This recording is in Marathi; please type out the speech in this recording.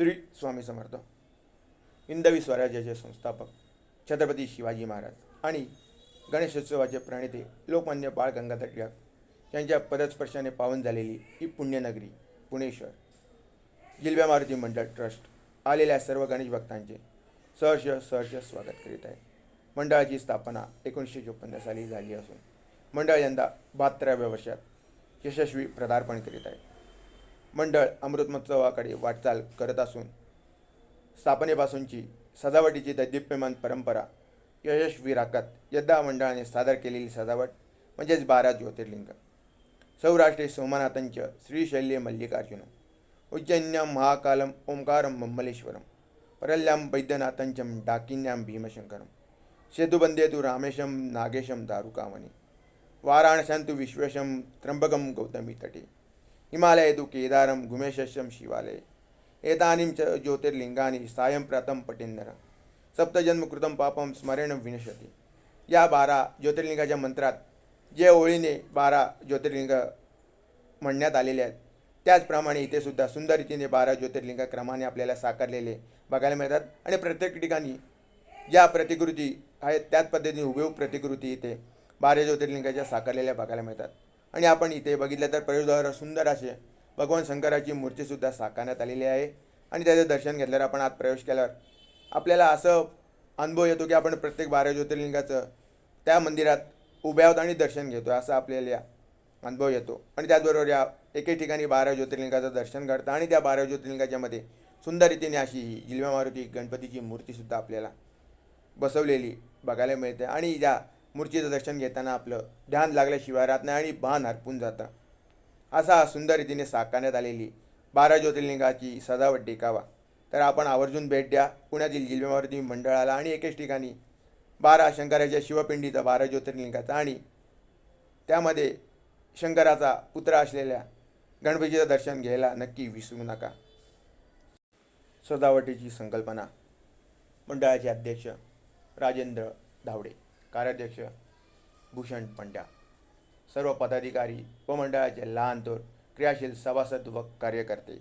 श्री स्वामी समर्थ हिंदवी स्वराज्याचे संस्थापक. छत्रपती शिवाजी महाराज आणि गणेशोत्सवाचे प्रणेते लोकमान्य बाळ गंगाधर टिळक यांच्या पदस्पर्शाने पावन झालेली ही पुण्यनगरी पुणेश्वर. जिल्ह्या मारुती मंडळ ट्रस्ट आलेल्या सर्व गणेश भक्तांचे सहर्ष सहर्ष स्वागत करीत आहे. मंडळाची स्थापना एकोणीसशे चोपन्न साली झाली असून मंडळ यंदा बहात्तराव्या वर्षात यशस्वी पदार्पण करीत आहे. मंडळ अमृतमहोत्सवाकडे वाटचाल करत असून स्थापनेपासूनची सजावटीची दैदिप्यमान परंपरा यशस्वी राखत यद्दा मंडळाने सादर केलेली सजावट म्हणजेच बारा ज्योतिर्लिंग. सौराष्ट्रे सोमनाथंच श्रीशैल्य मल्लिकार्जुन उज्जैन्यां महाकालम ओंकारं मम्मलेश्वरं परल्यां वैद्यनाथंचं डाकिन्यां भीमशंकरं सेतुबंदे तु रामेशं नागेशं दारुकामणि वाराणस्यां तु विश्वेशं त्र्यम्बकं गौतमी तटे हिमालये तु केदारं गुमेशस्यं शिवालये। एतानीं च ज्योतिर्लिङ्गानि सायं प्रातं पठेन्नर सप्तजन्मकृतं पापं स्मरेण विनशति या बारा ज्योतिर्लिंगाच्या मंत्रात जे ओळीने बारा ज्योतिर्लिंग म्हणण्यात आलेले आहेत त्याचप्रमाणे इथे सुद्धा सुंदर रीतीने बारा ज्योतिर्लिंग क्रमाने आपल्याला साकारलेले बघायला मिळतात. आणि प्रत्येक ठिकाणी ज्या प्रतिकृती आहेत त्याच पद्धतीने हुबेहूब प्रतिकृती इथे बारा ज्योतिर्लिंगाच्या साकारलेल्या बघायला मिळतात. आणि आपण इथे बघितलं तर प्रवेशद्वारावर सुंदर असे भगवान शंकराची मूर्तीसुद्धा साकारण्यात आलेली आहे. आणि त्याचं दर्शन घेतल्यावर आपण आत प्रवेश केल्यावर आपल्याला असं अनुभव येतो की आपण प्रत्येक बारा ज्योतिर्लिंगाचं त्या मंदिरात उभ्या आहोत आणि दर्शन घेतो असा आपल्याला अनुभव येतो. आणि त्याचबरोबर या एके ठिकाणी बारा ज्योतिर्लिंगाचं दर्शन घडतं आणि त्या बारा ज्योतिर्लिंगाच्यामध्ये सुंदर रीतीने अशी ही जिल्ह्या मारुती गणपतीची मूर्तीसुद्धा आपल्याला बसवलेली बघायला मिळते. आणि ज्या मूर्तीचं दर्शन घेताना आपलं ध्यान लागल्याशिवाय राहत नाही आणि भान हरपून जातं. असा सुंदर रीतीने साकारण्यात आलेली बारा ज्योतिर्लिंगाची सजावट टेकावा तर आपण आवर्जून भेट द्या. पुण्यातील जिल्ह्यावरती मंडळाला आणि एकेच ठिकाणी बारा शंकराच्या शिवपिंडीचा बारा ज्योतिर्लिंगाचा आणि त्यामध्ये शंकराचा पुत्र असलेल्या गणपतीचं दर्शन घ्यायला नक्की विसरू नका. सजावटीची संकल्पना. मंडळाचे अध्यक्ष राजेंद्र धावडे. कार्याध्यक्ष भूषण पंड्या सर्व पदाधिकारी व मंडळाचे लहान थोर क्रियाशील सभासद व कार्यकर्ते.